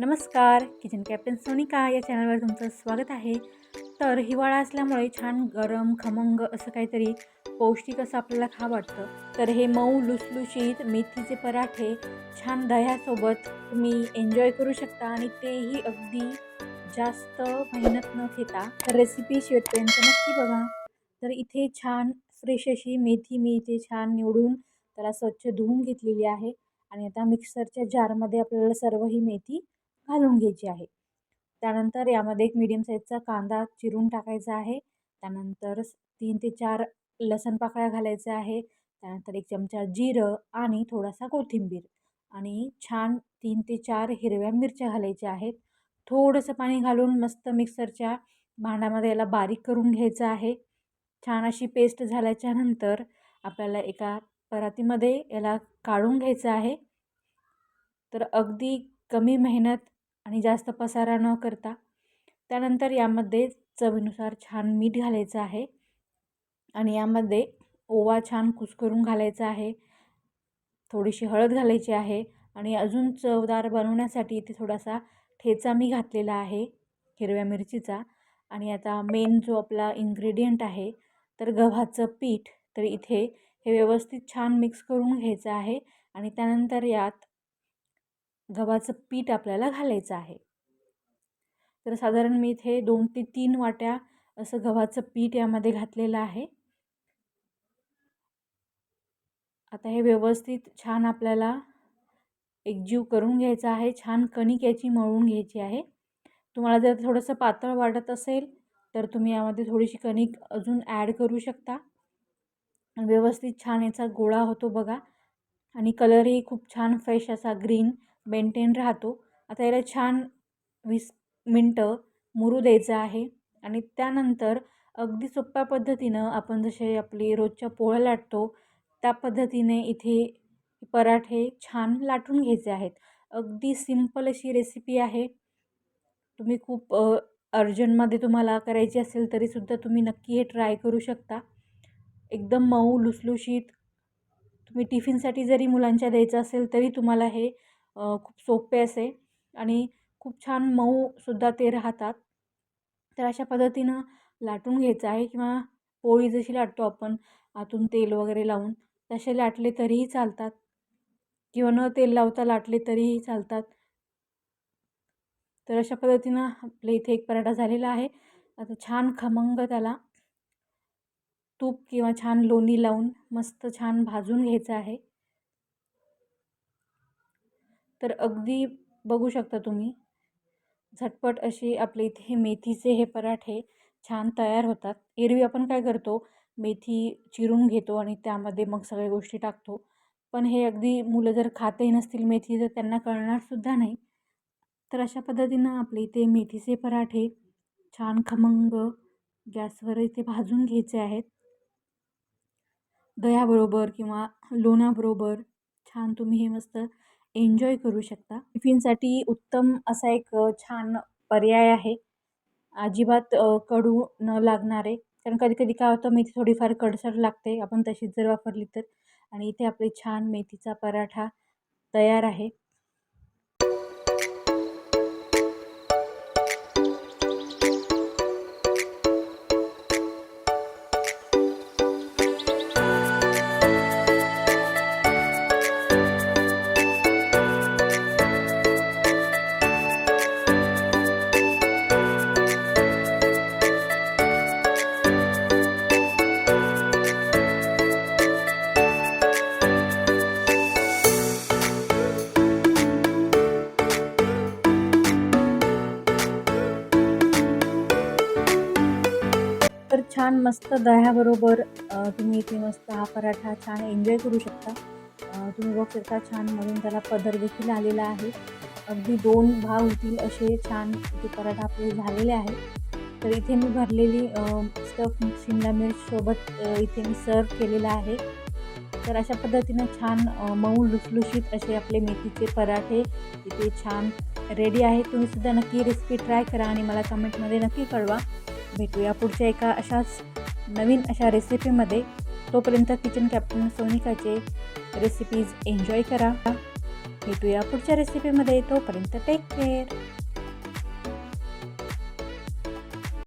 नमस्कार kitchen captain Sonika या चॅनलवर तुमचं स्वागत आहे. तर हिवाळा असल्यामुळे छान गरम खमंग असं काहीतरी पौष्टिक असं आपल्याला खा वाटतं. तर हे मऊ लुसलुशीत मेथीचे पराठे छान दह्यासोबत तुम्ही एन्जॉय करू शकता आणि तेही अगदी जास्त मेहनत न घेता. तर रेसिपी शेवटपर्यंत नक्की बघा. तर इथे छान फ्रेश अशी मेथी मी इथे छान निवडून त्याला स्वच्छ धुवून घेतलेली आहे. आणि आता मिक्सरच्या जारमध्ये आपल्याला सर्व ही मेथी घालून घ्यायची आहे. त्यानंतर यामध्ये एक मीडियम साईजचा कांदा चिरून टाकायचा आहे. त्यानंतर तीन ते चार लसण पाकळ्या घालायचा आहे. त्यानंतर एक चमचा जिरं आणि थोडासा कोथिंबीर आणि छान तीन ते चार हिरव्या मिरच्या घालायच्या आहेत. थोडंसं पाणी घालून मस्त मिक्सरच्या भांड्यामध्ये याला बारीक करून घ्यायचं आहे. छान अशी पेस्ट झाल्याच्यानंतर आपल्याला एका परातीमध्ये याला काढून घ्यायचं आहे. तर अगदी कमी मेहनत आणि जास्त पसारा न करता त्यानंतर यामध्ये चवीनुसार छान मीठ घालायचं आहे. आणि यामध्ये ओवा छान कुस्करून घालायचा आहे. थोडीशी हळद घालायची आहे. आणि अजून चवदार बनवण्यासाठी इथे थोडासा ठेचा मी घातलेला आहे हिरव्या मिरचीचा. आणि आता मेन जो आपला इन्ग्रेडियंट आहे तर गव्हाचं पीठ. तर इथे हे व्यवस्थित छान मिक्स करून घ्यायचं आहे. आणि त्यानंतर यात गव्हाचं पीठ आपल्याला घालायचं आहे. तर साधारण मी इथे दोन ते तीन वाट्या असं गव्हाचं पीठ यामध्ये घातलेलं आहे. आता हे व्यवस्थित छान आपल्याला एकजीव करून घ्यायचं आहे छान कणिक याची मळून घ्यायची आहे. तुम्हाला जर थोडंसं पातळ वाटत असेल तर तुम्ही यामध्ये थोडीशी कणिक अजून ॲड करू शकता. व्यवस्थित छान याचा गोळा होतो बघा. आणि कलरही खूप छान फ्रेश असा ग्रीन मेंटेन राहतो. आता याला छान वीस मिनटं मुरू द्यायचं आहे. आणि त्यानंतर अगदी सोप्या पद्धतीनं आपण जसे आपली रोजच्या पोळ्या लाटतो त्या पद्धतीने इथे पराठे छान लाटून घ्यायचे आहेत. अगदी सिंपल अशी रेसिपी आहे. तुम्ही खूप अर्जंटमध्ये तुम्हाला करायची असेल तरीसुद्धा तुम्ही नक्की हे ट्राय करू शकता. एकदम मऊ लुसलुशीत तुम्ही टिफिनसाठी जरी मुलांच्या द्यायचं असेल तरी तुम्हाला हे खूप सोपे असे आणि खूप छान मऊसुद्धा ते राहतात. तर अशा पद्धतीनं लाटून घ्यायचं आहे किंवा पोळी जशी लाटतो आपण आतून तेल वगैरे लावून तसे लाटले तरीही चालतात. किंवा न तेल लावता लाटले तरीही चालतात. तर अशा पद्धतीनं आपल्या इथे एक पराठा झालेला आहे. आता छान खमंग त्याला. तूप किंवा छान लोणी लावून मस्त छान भाजून घ्यायचं आहे. तर अगदी बघू शकता तुम्ही. झटपट अशी आपले इथे हे मेथीचे हे पराठे छान तयार होतात. एरवी आपण काय करतो? मेथी चिरून घेतो आणि त्यामध्ये मग सगळ्या गोष्टी टाकतो. पण हे अगदी मुलं जर खातही नसतील मेथी तर त्यांना कळणारसुद्धा नाही. तर अशा पद्धतीनं आपले इथे मेथीचे पराठे छान खमंग गॅसवर इथे भाजून घ्यायचे आहेत. दह्याबरोबर किंवा लोण्याबरोबर छान तुम्ही हे मस्त एन्जॉय करू शकता. टिफिनसाठी उत्तम असा एक छान पर्याय आहे. अजिबात कडू न लागणारे. कारण कधी कधी काय होतं मेथी थोडीफार कडसर लागते. आपण तशीच जर वापरली तर. आणि इथे आपली छान मेथीचा पराठा तयार आहे. छान मस्त दह्याबरोबर तुम्ही इथे मस्त हा पराठा छान एन्जॉय करू शकता. तुम्ही बघू शकता छान म्हणून त्याला पदर देखील आलेला आहे. अगदी दोन भाव होतील असे छान इथे पराठा आपले झालेले आहेत. तर इथे मी भरलेली स्टफ शिमला मिरचसोबत इथे मी सर्व केलेला आहे. तर अशा पद्धतीनं छान मऊ लुसलुशीत असे आपले मेथीचे पराठे इथे छान रेडी आहेत. तुम्हीसुद्धा नक्की रेसिपी ट्राय करा आणि मला कमेंटमध्ये नक्की कळवा. भेटूया पुढच्या एका अशाच नवीन अशा रेसिपीमध्ये तोपर्यंत किचन कॅप्टन सोनिकाचे रेसिपीज एन्जॉय करा. भेटूया पुढच्या रेसिपीमध्ये तोपर्यंत टेक केअर